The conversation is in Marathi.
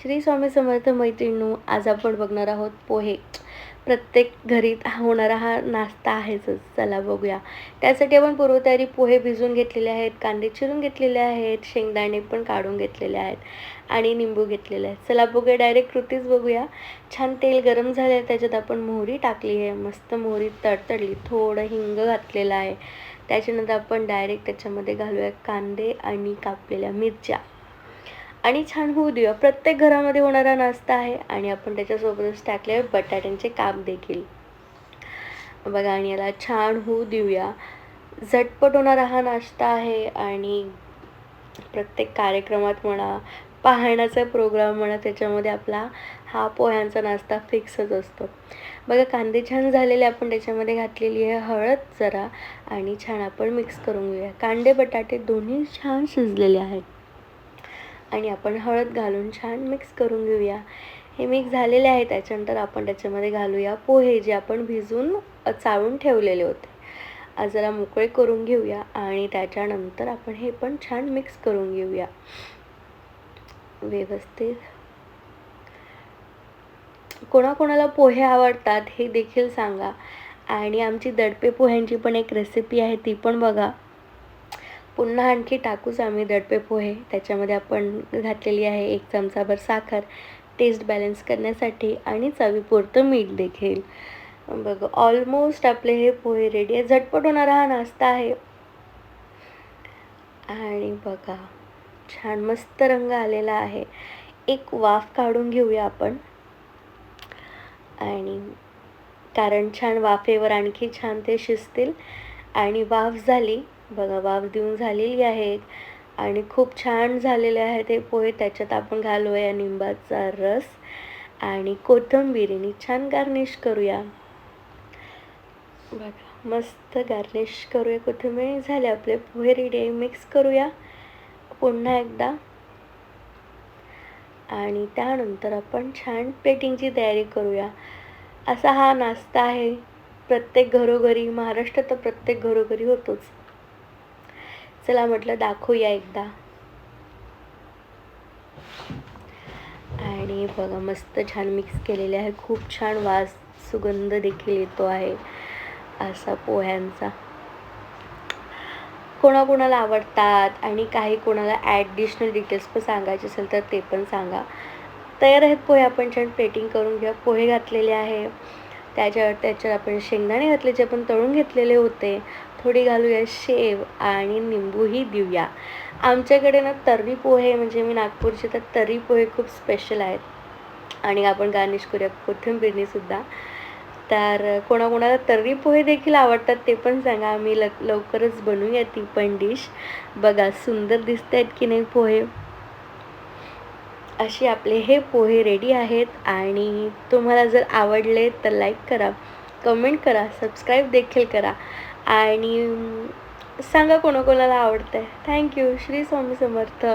श्री स्वामी समर्थ मैत्रिणू आज आपण बघणार आहोत पोहे. प्रत्येक घरी होणारा हा नाश्ता आहेच. चला बघूया. त्यासाठी आपण पूर्वतयारी पोहे भिजवून घेतलेले आहेत कांदे चिरून घेतलेले आहेत शेंगदाणे पण काढून घेतलेले आहेत आणि निंबू घेतलेले आहेत. चला बघूया डायरेक्ट कृतीच बघूया. छान तेल गरम झालं आहे त्याच्यात आपण मोहरी टाकली आहे. मस्त मोहरी तडतडली थोडं हिंग घातलेलं आहे. त्याच्यानंतर आपण डायरेक्ट त्याच्यामध्ये घालूया कांदे आणि कापलेल्या मिरच्या. आणि छान होऊ देऊया प्रत्येक घरामध्ये होणारा नाश्ता आहे आणि आपण त्याच्यासोबतच टाकले बटाट्यांचे काप देखील. बघा आणि याला छान होऊ देऊया. झटपट होणारा हा नाश्ता आहे आणि प्रत्येक कार्यक्रमात म्हणा पाहण्याचा प्रोग्राम म्हणा त्याच्यामध्ये आपला हा पोह्यांचा नाश्ता फिक्सच असतो. बघा कांदे छान झालेले आपण त्याच्यामध्ये घातलेली आहे हळद जरा आणि छान आपण मिक्स करून घेऊया. कांदे बटाटे दोन्ही छान शिजलेले आहेत. आणि आपण हळद घालून छान मिक्स करून घेऊया. हे मिक्स झालेले आहे त्याच्यानंतर आपण त्याच्यामध्ये घालूया पोहे जे आपण भिजून चाळून ठेवलेले होते. जरा मोकळे करून घेऊया आणि त्याच्यानंतर आपण हे पण छान मिक्स करून घेऊया. व्यवस्थित. कोणाकोणाला पोहे आवडतात हे देखील सांगा. आणि आमची दडपे पोह्यांची पण एक रेसिपी आहे ती पण बघा. पुन्हा आणखी टाकूच आम्ही दडपे पोहे. त्याच्यामध्ये आपण घातलेली आहे एक चमचाभर साखर. टेस्ट बॅलन्स करण्यासाठी आणि चवीपुरतं मीठ देखील. बघ ऑलमोस्ट आपले हे पोहे रेडी आहे झटपट होणारा हा नाश्ता आहे. आणि बघा छान मस्त रंग आलेला आहे. एक वाफ काढून घेऊया आपण. आणि कारण छान वाफेवर आणखी छान ते शिजतील. आणि वाफ झाली बघा वाफ देऊन झालेली आहे आणि खूप छान झालेले आहे ते पोहे. त्याच्यात आपण घालूया निंबाचा रस आणि कोथिंबिरीने छान गार्निश करूया. बघा मस्त गार्निश करूया. कोथिंबीर झाले आपले पोहे रेडी मिक्स करूया पुन्हा एकदा. आणि त्यानंतर आपण छान प्लेटिंगची तयारी करूया. असा हा नाश्ता आहे. प्रत्येक घरोघरी महाराष्ट्रात तर प्रत्येक घरोघरी होतोच. चला म्हटलं दाखवूया एकदा. आणि बघा मस्त छान मिक्स केलेले आहे. खूप छान वास सुगंध देखील येतो आहे असा पोह्यांचा. कोणाकोणाला आवडतात आणि काही कोणाला ॲडिशनल डिटेल्स पण सांगायचे असेल तर ते पण सांगा. तयार आहेत पोहे आपण छान प्लेटिंग करून घ्या पोहे घातलेले आहे. त्याच्यावर त्याच्यावर आपण शेंगदाणे घातले जे आपण तळून घेतलेले होते. थोडी घालूया शेव आणि निंबूही देऊया. आमच्याकडे ना तर्री पोहे म्हणजे मी नागपूरचे तर तर्री पोहे खूप स्पेशल आहेत. आणि आपण गार्निश करूया कोथिंबीरनीसुद्धा तर कोणाकोणाला तर्री पोहे देखील आवडतात ते पण सांगा. आम्ही ल लवकरच बनवूया ती पण डिश बघा सुंदर दिसत आहेत की नाही पोहे. असे आपले हे पोहे रेडी आहेत आणि तुम्हाला जर आवडले तर लाईक करा कमेंट करा सबस्क्राईब देखील करा. आणि सांगा कोणाकोणाला आवडतं आहे थँक्यू श्री स्वामी समर्थ.